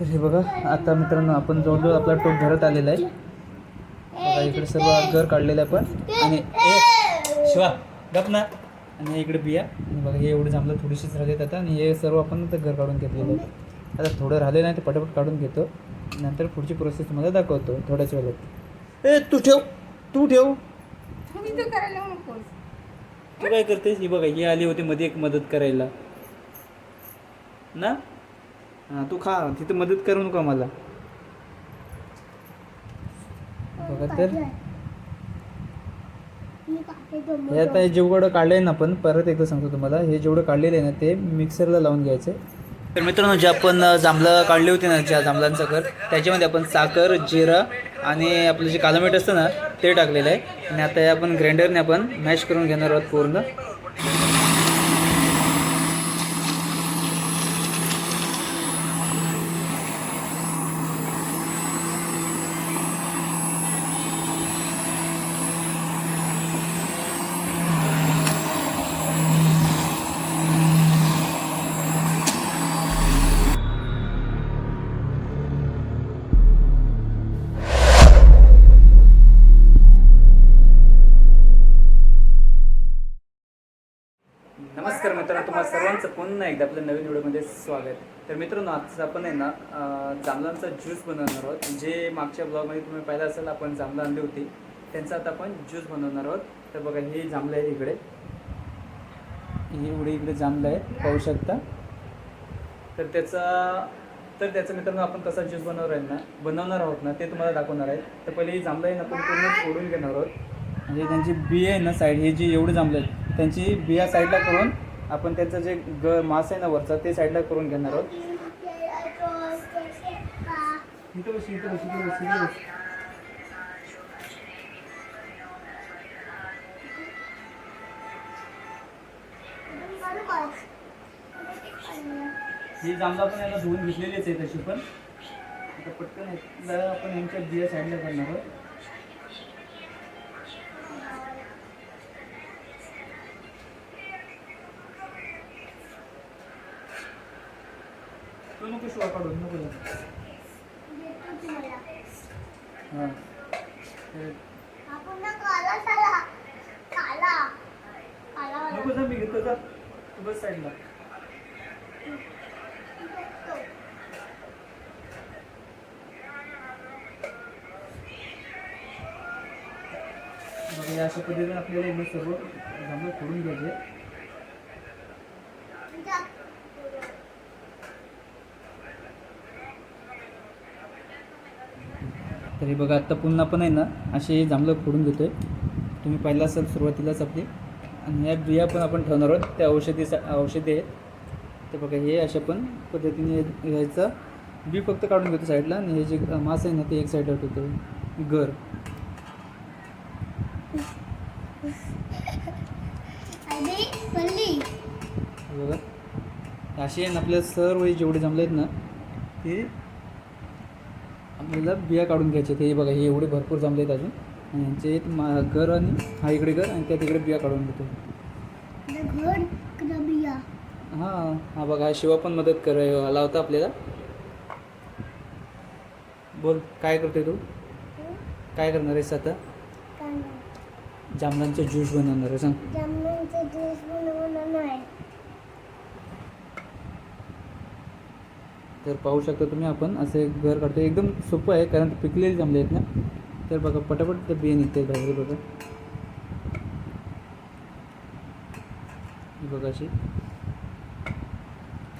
तर हे बघा आता मित्रांनो आपण जवळजवळ आपला टोप भरत आलेला आहे. बघा इकडे सर्व घर काढलेलं आहे पण आणि शिवा गप ना. आणि इकडे बिया. आणि बघा हे एवढे जांभलं थोडीशीच राहिलेत आता. आणि हे सर्व आपण आता घर काढून घेतलेलं आहे. आता थोडं राहिले नाही ते पटापट काढून घेतो. नंतर पुढची प्रोसेस तुम्हाला दाखवतो थोड्याच वेळात. ए तू ठेव तू ठेव. तर तू काय करतेस? ही बघा ही आली होती मध्ये एक मदत करायला. ना? हां तू खा तिथं मदत करू नका मला बघा तर. हे आता हे जेवढं काढलं आहे ना आपण परत एकदा सांगतो तुम्हाला हे जेवढं काढलेलं आहे ना ते मिक्सरला लावून घ्यायचं. तर मित्रांनो जे आपण जांभळं काढले होते ना ज्या जांभळांचं घर त्याच्यामध्ये आपण साखर जिरं आणि आपलं जे कालं मीठ असतं ना ते टाकलेलं आहे. आणि आता हे आपण ग्राइंडरने आपण मॅश करून घेणार आहोत पूर्ण. पुन्हा एकदा आपल्या नवीन व्हिडिओमध्ये स्वागत. तर मित्रांनो आज आपण आहे ना जांभळांचा ज्यूस बनवणार आहोत. जे मागच्या ब्लॉगमध्ये तुम्ही पाहिलं असेल आपण जांभळं आणली होती. त्यांचा आता आपण ज्यूस बनवणार आहोत. तर बघा हे जांभळं आहे इकडे. हे एवढे इकडे जांभळं आहे पाहू शकता. तर त्याचा तर त्याचं मित्रांनो आपण कसा ज्यूस बनवणार आहे ना बनवणार आहोत ना ते तुम्हाला दाखवणार आहे. तर पहिले ही जांभळं आहे ना आपण पूर्ण फोडून घेणार आहोत. म्हणजे त्यांची बिया आहे ना साईड हे जे एवढे जांभळे आहेत त्यांची बिया साईडला करून आपण त्यांचं जे ग मास आहे ना वरचा ते साईडला करून घेणार आहोत. ही जांभळा पण याला धुवून घेतलेलीच आहे तशी पण. आता पटकन आपण यांच्या बिया साईडला करणार आहोत. तू नको शिवा काढून नको जाऊ. हां नको जा मी घेतो जा. तू बस साईडला. बघा अशा पद्धतीने आपल्याला सर्व जांभळं फोडून घ्यायचे. तरी बघा आत्ता पुन्हा पण आहे ना असे जांभळं फोडून घेतोय तुम्ही पाहिलं असाल सुरुवातीलाच आपली. आणि या बिया पण आपण ठेवणार आहोत. त्या औषधी औषधी आहेत. ते बघा हे अशा पण पद्धतीने घ्यायचं. बी फक्त काढून घेतो साईडला. आणि हे जे मास आहे ना ते एक साईडला ठेवतो. घर. हे बघा. असे आहे ना आपल्या सर्व हे जेवढे जमले आहेत ना ते आपल्याला बिया काढून घ्यायचे ते बघा हे एवढे भरपूर जमले आहेत अजून. आणि यांचे मा घर आणि हा इकडे घर आणि त्या तिकडे बिया काढून घेतो. हां हा बघा हा शिवा पण मदत कर आला होता आपल्याला. बोल काय करते तू? काय करणार आहेस आता? जांभळांचा ज्यूस बनवणार आहे सांग. तर पाहू शकता तुम्ही आपण असे घर काढतो एकदम सोपं आहे कारण पिकलेली पिकलेले जमले आहेत ना. तर बघा पटापट ते बिये निघते बाहेर बघा. बघा अशी.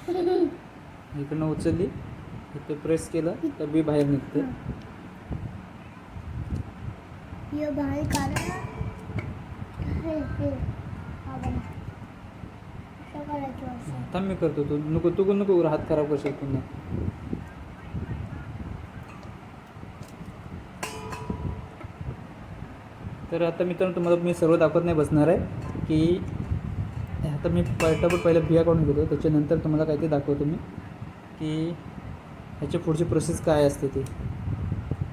इकडनं उचलली इथे प्रेस केलं तर बी बाहेर निघते बाहेर काढा असं. थांब मी करतो. तू नको तू नको हात खराब करशील पुन्हा तर आता मित्रांनो तुम्हाला मी सर्व दाखवत नाही बसणार आहे की आता मी पटापट पहिल्या बिया काढून घेतो. त्याच्यानंतर तुम्हाला काय ते दाखवतो मी की ह्याची पुढची प्रोसेस काय असते ती.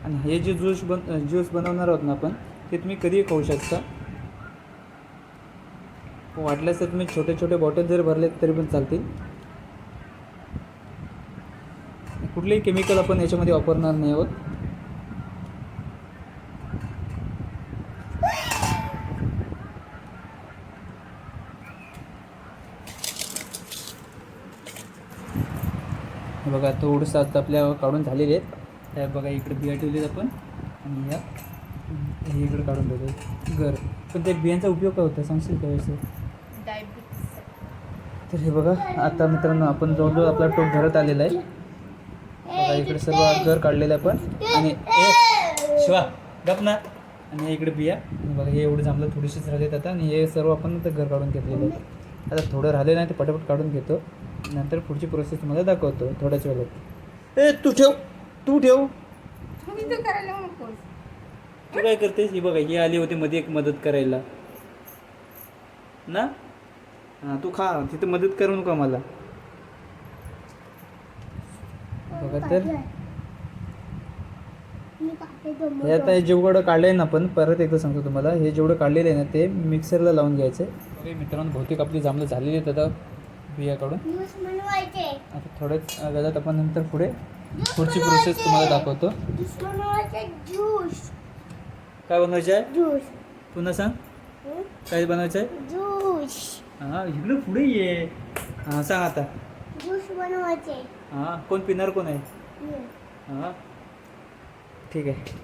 आणि हे जे ज्यूस बन ज्यूस बनवणार आहोत ना आपण ते तुम्ही कधीही खाऊ शकता. वाटल्यास तर तुम्ही छोटे छोटे बॉटल जर भरले तरी पण चालतील. कुठलेही केमिकल आपण याच्यामध्ये वापरणार नाही आहोत. बघा थोडस आता आपल्या काढून झालेले आहेत. त्या बघा इकडे बिया ठेवलेत आपण. आणि या हे इकडे काढून ठेवतो घर. पण त्या बियांचा उपयोग काय होता? सांगशील का व्यवस्थित डायबिटीस तर हे बघा आता मित्रांनो आपण जवळजवळ आपला टोप भरत आलेला आहे. बघा इकडे सर्व घर काढलेलं आहे पण आणि शिवा गप ना. आणि इकडे बिया. आणि बघा हे एवढं जमलं थोडीशीच राहिलेत आता. आणि हे सर्व आपण आता घर काढून घेतलेलं आहे. आता थोडं राहिले नाही ते पटापट काढून घेतो. नंतर पुढची प्रोसेस तुम्हाला दाखवतो थोड्याच वेळात. ए तू ठेव. तू ठेव. तुम्ही तर करायला नकोस. तू काय करतेस? ही बघा ही आली होती मध्ये एक मदत करायला. ना? हां तू खा तिथे मदत करू नका मला बघा तर. हे आता हे जेवढं काढलंय ना आपण परत एकदा सांगतो तुम्हाला. हे जेवढं काढलेलं आहे ना ते मिक्सरला लावून घ्यायचं. आहे मित्रांनो बहुतेक आपली जांभळं झालेली आहेत आता बिया काढून. ज्यूस बनवायचे. आता थोड्याच वेळात आपण नंतर पुढे पुढची प्रोसेस तुम्हाला दाखवतो. काय बनवायचं आहे पुन्हा सांग? काय बनवायचं आहे हां इकडं पुढे ये. हां सांग आता. ज्यूस बनवायचे. हां कोण पिणार कोण आहे? हं. ठीक आहे.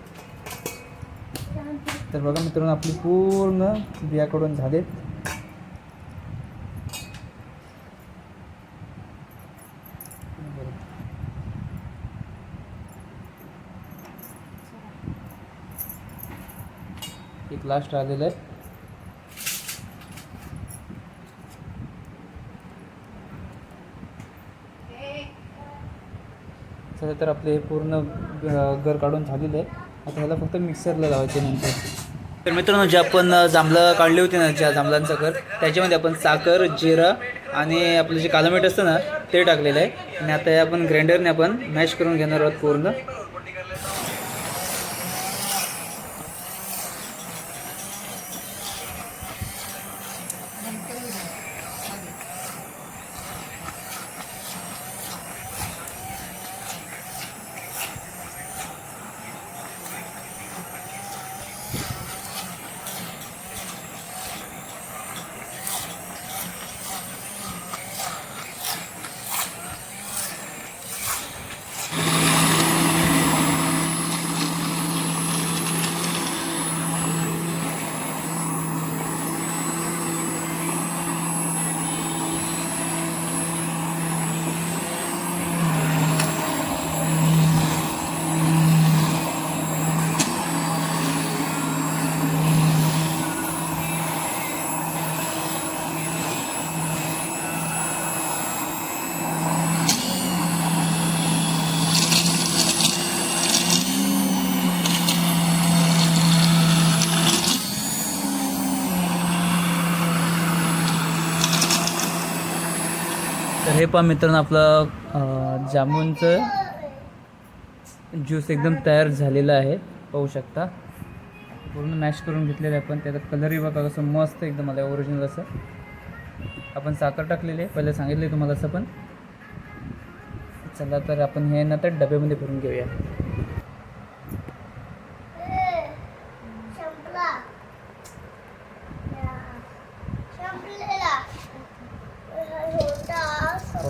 तर बघा मित्रांनो आपली पूर्ण बियाकडून झालेत. एक लास्ट राहिलेलं आहे. चला तर आपले पूर्ण घर काढून झालेलं आहे. आता ह्याला फक्त मिक्सरला लावायचे नंतर. तर मित्रांनो जे आपण जांभळं काढले होते ना ज्या जांभळांचं घर त्याच्यामध्ये आपण साखर जिरा आणि आपलं जे कालमीठ असतं ना ते टाकलेलं आहे. आणि आता हे आपण ग्राइंडरने आपण मॅश करून घेणार आहोत पूर्ण. हे पहा मित्रांनो आपलं जामुनचं ज्यूस एकदम तयार झालेलं आहे. पाहू शकता. पूर्ण मॅश करून घेतलेलं आहे पण त्याचा कलरही बघा कसं मस्त एकदम आलं ओरिजिनल असं. आपण साखर टाकलेली आहे. पहिलं सांगितले तुम्हाला असं पण. चला तर आपण हे ना तर डब्यामध्ये भरून घेऊया.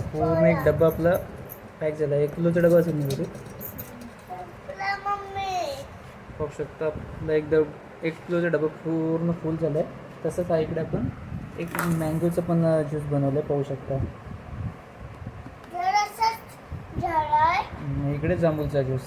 पूर्ण एक डब्बा आपला पॅक झाला. एक किलोचा डबा असेल मम्मी पाहू शकता. आपला एकदम एक किलोचा डबा पूर्ण फुल झाला आहे तसंच आहे इकडे आपण एक मँगोचं पण ज्यूस बनवलं आहे पाहू शकता. इकडे जांभूळचा ज्यूस